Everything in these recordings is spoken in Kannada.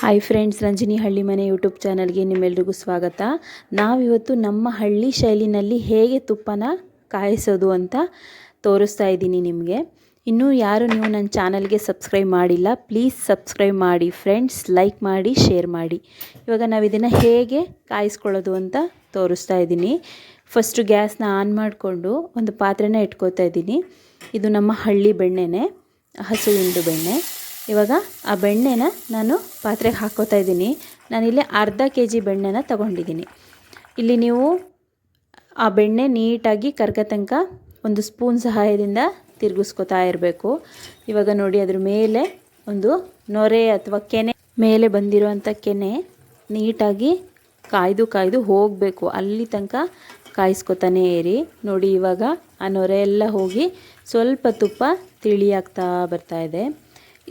ಹಾಯ್ ಫ್ರೆಂಡ್ಸ್ ರಂಜಿನಿ ಹಳ್ಳಿ ಮನೆ ಯೂಟ್ಯೂಬ್ ಚಾನಲ್ಗೆ ನಿಮ್ಮೆಲ್ರಿಗೂ ಸ್ವಾಗತ. ನಾವಿವತ್ತು ನಮ್ಮ ಹಳ್ಳಿ ಶೈಲಿನಲ್ಲಿ ಹೇಗೆ ತುಪ್ಪನ ಕಾಯಿಸೋದು ಅಂತ ತೋರಿಸ್ತಾ ಇದ್ದೀನಿ ನಿಮಗೆ. ಇನ್ನೂ ಯಾರು ನೀವು ನನ್ನ ಚಾನಲ್ಗೆ ಸಬ್ಸ್ಕ್ರೈಬ್ ಮಾಡಿಲ್ಲ ಪ್ಲೀಸ್ ಸಬ್ಸ್ಕ್ರೈಬ್ ಮಾಡಿ ಫ್ರೆಂಡ್ಸ್ ಲೈಕ್ ಮಾಡಿ ಶೇರ್ ಮಾಡಿ. ಇವಾಗ ನಾವು ಇದನ್ನು ಹೇಗೆ ಕಾಯಿಸ್ಕೊಳ್ಳೋದು ಅಂತ ತೋರಿಸ್ತಾ ಇದ್ದೀನಿ. ಫಸ್ಟು ಗ್ಯಾಸ್ನ ಆನ್ ಮಾಡಿಕೊಂಡು ಒಂದು ಪಾತ್ರೆನ ಇಟ್ಕೋತಾ ಇದ್ದೀನಿ. ಇದು ನಮ್ಮ ಹಳ್ಳಿ ಬೆಣ್ಣೆನೇ ಹಸು ಹಿಂಡು ಬೆಣ್ಣೆ. ಇವಾಗ ಆ ಬೆಣ್ಣೆನ ನಾನು ಪಾತ್ರೆಗೆ ಹಾಕೋತಾ ಇದ್ದೀನಿ. ನಾನಿಲ್ಲಿ ಅರ್ಧ ಕೆ ಜಿ ಬೆಣ್ಣೆನ ತಗೊಂಡಿದ್ದೀನಿ. ಇಲ್ಲಿ ನೀವು ಆ ಬೆಣ್ಣೆ ನೀಟಾಗಿ ಕರ್ಗ ತನಕ ಒಂದು ಸ್ಪೂನ್ ಸಹಾಯದಿಂದ ತಿರುಗಿಸ್ಕೊತಾ ಇರಬೇಕು. ಇವಾಗ ನೋಡಿ ಅದ್ರ ಮೇಲೆ ಒಂದು ನೊರೆ ಅಥವಾ ಕೆನೆ ಮೇಲೆ ಬಂದಿರುವಂಥ ಕೆನೆ ನೀಟಾಗಿ ಕಾಯ್ದು ಕಾಯ್ದು ಹೋಗಬೇಕು. ಅಲ್ಲಿ ತನಕ ಕಾಯಿಸ್ಕೊತಾನೆ ಇರಿ. ನೋಡಿ ಇವಾಗ ಆ ನೊರೆ ಎಲ್ಲ ಹೋಗಿ ಸ್ವಲ್ಪ ತುಪ್ಪ ತಿಳಿಯಾಗ್ತಾ ಬರ್ತಾ ಇದೆ.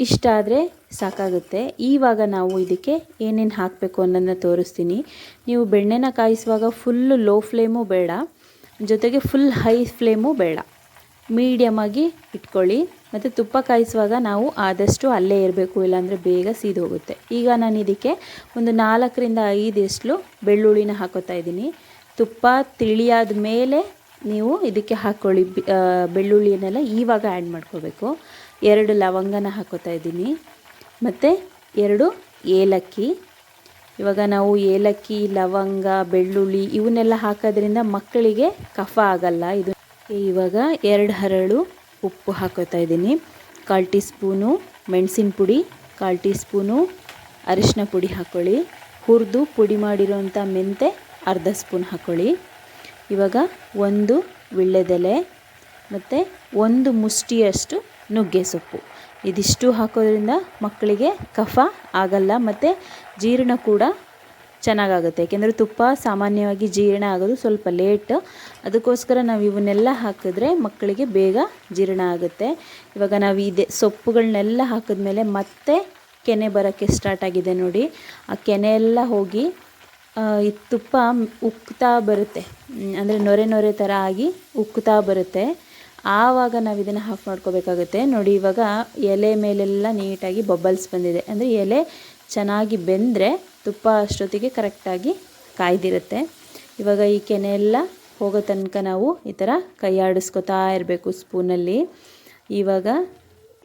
ಇಷ್ಟಾದರೆ ಸಾಕಾಗುತ್ತೆ. ಈವಾಗ ನಾವು ಇದಕ್ಕೆ ಏನೇನು ಹಾಕಬೇಕು ಅನ್ನೋದನ್ನ ತೋರಿಸ್ತೀನಿ. ನೀವು ಬೆಣ್ಣೆನ ಕಾಯಿಸುವಾಗ ಫುಲ್ಲು ಲೋ ಫ್ಲೇಮು ಬೇಡ. ಜೊತೆಗೆ ಫುಲ್ ಹೈ ಫ್ಲೇಮು ಬೇಡ. ಮೀಡಿಯಮಾಗಿ ಇಟ್ಕೊಳ್ಳಿ. ಮತ್ತು ತುಪ್ಪ ಕಾಯಿಸುವಾಗ ನಾವು ಆದಷ್ಟು ಅಲ್ಲೇ ಇರಬೇಕು, ಇಲ್ಲಾಂದರೆ ಬೇಗ ಸೀದು ಹೋಗುತ್ತೆ. ಈಗ ನಾನು ಇದಕ್ಕೆ ಒಂದು ನಾಲ್ಕರಿಂದ ಐದು ಎಸ್ಲು ಬೆಳ್ಳುಳ್ಳಿನ ಹಾಕೋತಾ ಇದ್ದೀನಿ. ತುಪ್ಪ ತಿಳಿಯಾದ ಮೇಲೆ ನೀವು ಇದಕ್ಕೆ ಹಾಕ್ಕೊಳ್ಳಿ ಬೆಳ್ಳುಳ್ಳಿಯನ್ನೆಲ್ಲ ಈವಾಗ ಆ್ಯಡ್ ಮಾಡ್ಕೋಬೇಕು. ಎರಡು ಲವಂಗನ ಹಾಕೋತಾ ಇದ್ದೀನಿ. ಮತ್ತು ಎರಡು ಏಲಕ್ಕಿ. ಇವಾಗ ನಾವು ಏಲಕ್ಕಿ, ಲವಂಗ, ಬೆಳ್ಳುಳ್ಳಿ ಇವನ್ನೆಲ್ಲ ಹಾಕೋದ್ರಿಂದ ಮಕ್ಕಳಿಗೆ ಕಫ ಆಗಲ್ಲ. ಇದು ಇವಾಗ ಎರಡು ಹರಳು ಉಪ್ಪು ಹಾಕೋತಾ ಇದ್ದೀನಿ. ಕಾಲು ಟೀ ಸ್ಪೂನು ಮೆಣಸಿನ ಪುಡಿ, ಕಾಲು ಟೀ ಸ್ಪೂನು ಅರಿಶಿನ ಪುಡಿ ಹಾಕ್ಕೊಳ್ಳಿ ಹುರಿದು ಪುಡಿ ಮಾಡಿರೋಂಥ ಮೆಂತೆ ಅರ್ಧ ಸ್ಪೂನ್ ಹಾಕ್ಕೊಳ್ಳಿ ಇವಾಗ ಒಂದು ವಿಳ್ಳೆದೆಲೆ, ಮತ್ತು ಒಂದು ಮುಷ್ಟಿಯಷ್ಟು ನುಗ್ಗೆ ಸೊಪ್ಪು. ಇದಿಷ್ಟು ಹಾಕೋದ್ರಿಂದ ಮಕ್ಕಳಿಗೆ ಕಫ ಆಗಲ್ಲ ಮತ್ತು ಜೀರ್ಣ ಕೂಡ ಚೆನ್ನಾಗಾಗುತ್ತೆ. ಯಾಕೆಂದರೆ ತುಪ್ಪ ಸಾಮಾನ್ಯವಾಗಿ ಜೀರ್ಣ ಆಗೋದು ಸ್ವಲ್ಪ ಲೇಟ್. ಅದಕ್ಕೋಸ್ಕರ ನಾವು ಇವನ್ನೆಲ್ಲ ಹಾಕಿದ್ರೆ ಮಕ್ಕಳಿಗೆ ಬೇಗ ಜೀರ್ಣ ಆಗುತ್ತೆ. ಇವಾಗ ನಾವು ಇದೆ ಸೊಪ್ಪುಗಳನ್ನೆಲ್ಲ ಹಾಕಿದ್ಮೇಲೆ ಮತ್ತೆ ಕೆನೆ ಬರೋಕ್ಕೆ ಸ್ಟಾರ್ಟ್ ಆಗಿದೆ ನೋಡಿ. ಆ ಕೆನೆ ಎಲ್ಲ ಹೋಗಿ ಈ ತುಪ್ಪ ಉಕ್ತಾ ಬರುತ್ತೆ. ಅಂದರೆ ನೊರೆ ನೊರೆ ಥರ ಆಗಿ ಉಕ್ತಾ ಬರುತ್ತೆ. ಆವಾಗ ನಾವು ಇದನ್ನು ಹಾಫ್ ಮಾಡ್ಕೋಬೇಕಾಗುತ್ತೆ. ನೋಡಿ ಇವಾಗ ಎಲೆ ಮೇಲೆಲ್ಲ ನೀಟಾಗಿ ಬಬಲ್ಸ್ ಬಂದಿದೆ. ಅಂದರೆ ಎಲೆ ಚೆನ್ನಾಗಿ ಬೆಂದರೆ ತುಪ್ಪ ಅಷ್ಟೊತ್ತಿಗೆ ಕರೆಕ್ಟಾಗಿ ಕಾಯ್ದಿರುತ್ತೆ. ಇವಾಗ ಈ ಕೆನೆ ಎಲ್ಲ ಹೋಗೋ ತನಕ ನಾವು ಈ ಥರ ಕೈ ಆಡಿಸ್ಕೊತಾ ಇರಬೇಕು ಸ್ಪೂನಲ್ಲಿ ಇವಾಗ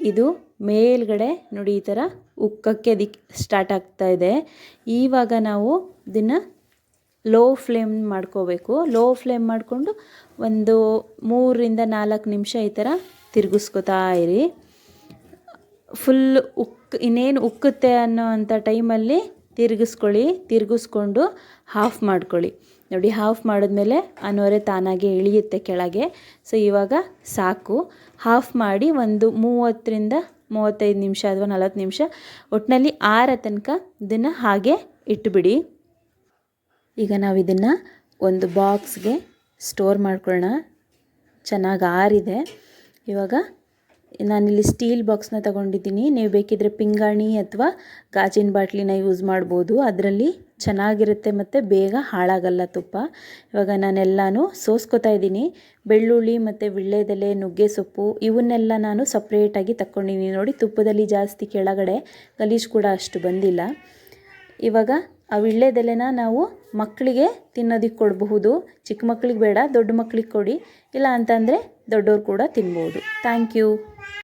ಇದು ಮೇಲ್ಗಡೆ ನೋಡಿ ಈ ಥರ ಉಕ್ಕಕ್ಕೆ ದಿಕ್ ಸ್ಟಾರ್ಟ್ ಆಗ್ತಾ ಇದೆ. ಇವಾಗ ನಾವು ಇದನ್ನು ಲೋ ಫ್ಲೇಮ್ ಮಾಡ್ಕೋಬೇಕು. ಲೋ ಫ್ಲೇಮ್ ಮಾಡಿಕೊಂಡು ಒಂದು ಮೂರರಿಂದ ನಾಲ್ಕು ನಿಮಿಷ ಈ ಥರ ತಿರುಗಿಸ್ಕೊತಾ ಇರಿ. ಫುಲ್ ಉಕ್, ಇನ್ನೇನು ಉಕ್ಕುತ್ತೆ ಅನ್ನೋ ಅಂಥ ಟೈಮಲ್ಲಿ ತಿರುಗಿಸ್ಕೊಳ್ಳಿ. ತಿರುಗಿಸ್ಕೊಂಡು ಹಾಫ್ ಮಾಡ್ಕೊಳ್ಳಿ. ನೋಡಿ ಹಾಫ್ ಮಾಡಿದ್ಮೇಲೆ ಅನ್ನೋರೆ ನೊರೆ ತಾನಾಗೆ ಇಳಿಯುತ್ತೆ ಕೆಳಗೆ. ಸೊ ಇವಾಗ ಸಾಕು. ಹಾಫ್ ಮಾಡಿ ಒಂದು ಮೂವತ್ತರಿಂದ ಮೂವತ್ತೈದು ನಿಮಿಷ ಅಥವಾ ನಲವತ್ತು ನಿಮಿಷ ಒಟ್ಟಿನಲ್ಲಿ ಆರ ತನಕ ಇದನ್ನು ಹಾಗೆ ಇಟ್ಟುಬಿಡಿ ಈಗ ನಾವು ಇದನ್ನು ಒಂದು ಬಾಕ್ಸ್ಗೆ ಸ್ಟೋರ್ ಮಾಡ್ಕೊಳ್ಳೋಣ. ಚೆನ್ನಾಗಿ ಆರಿದೆ. ಇವಾಗ ನಾನಿಲ್ಲಿ ಸ್ಟೀಲ್ ಬಾಕ್ಸ್ನ ತಗೊಂಡಿದ್ದೀನಿ. ನೀವು ಬೇಕಿದ್ದರೆ ಪಿಂಗಾಣಿ ಅಥವಾ ಗಾಜಿನ ಬಾಟ್ಲಿನ ಯೂಸ್ ಮಾಡ್ಬೋದು. ಅದರಲ್ಲಿ ಚೆನ್ನಾಗಿರುತ್ತೆ ಮತ್ತು ಬೇಗ ಹಾಳಾಗಲ್ಲ ತುಪ್ಪ. ಇವಾಗ ನಾನೆಲ್ಲನೂ ಸೋಸ್ಕೊತಾ ಇದ್ದೀನಿ. ಬೆಳ್ಳುಳ್ಳಿ ಮತ್ತು ವಿಳ್ಳೆದೆಲೆ, ನುಗ್ಗೆ ಸೊಪ್ಪು ಇವನ್ನೆಲ್ಲ ನಾನು ಸಪ್ರೇಟಾಗಿ ತಕ್ಕೊಂಡಿದ್ದೀನಿ. ನೋಡಿ ತುಪ್ಪದಲ್ಲಿ ಜಾಸ್ತಿ ಕೆಳಗಡೆ ಗಲೀಜು ಕೂಡ ಅಷ್ಟು ಬಂದಿಲ್ಲ. ಇವಾಗ ಆ ವೀಳ್ಯದೆಲೆನ ನಾವು ಮಕ್ಕಳಿಗೆ ತಿನ್ನೋದಕ್ಕೆ ಕೊಡಬಹುದು. ಚಿಕ್ಕ ಮಕ್ಕಳಿಗೆ ಬೇಡ, ದೊಡ್ಡ ಮಕ್ಕಳಿಗೆ ಕೊಡಿ. ಇಲ್ಲ ಅಂತಂದರೆ ದೊಡ್ಡವ್ರು ಕೂಡ ತಿನ್ಬೋದು. Thank you.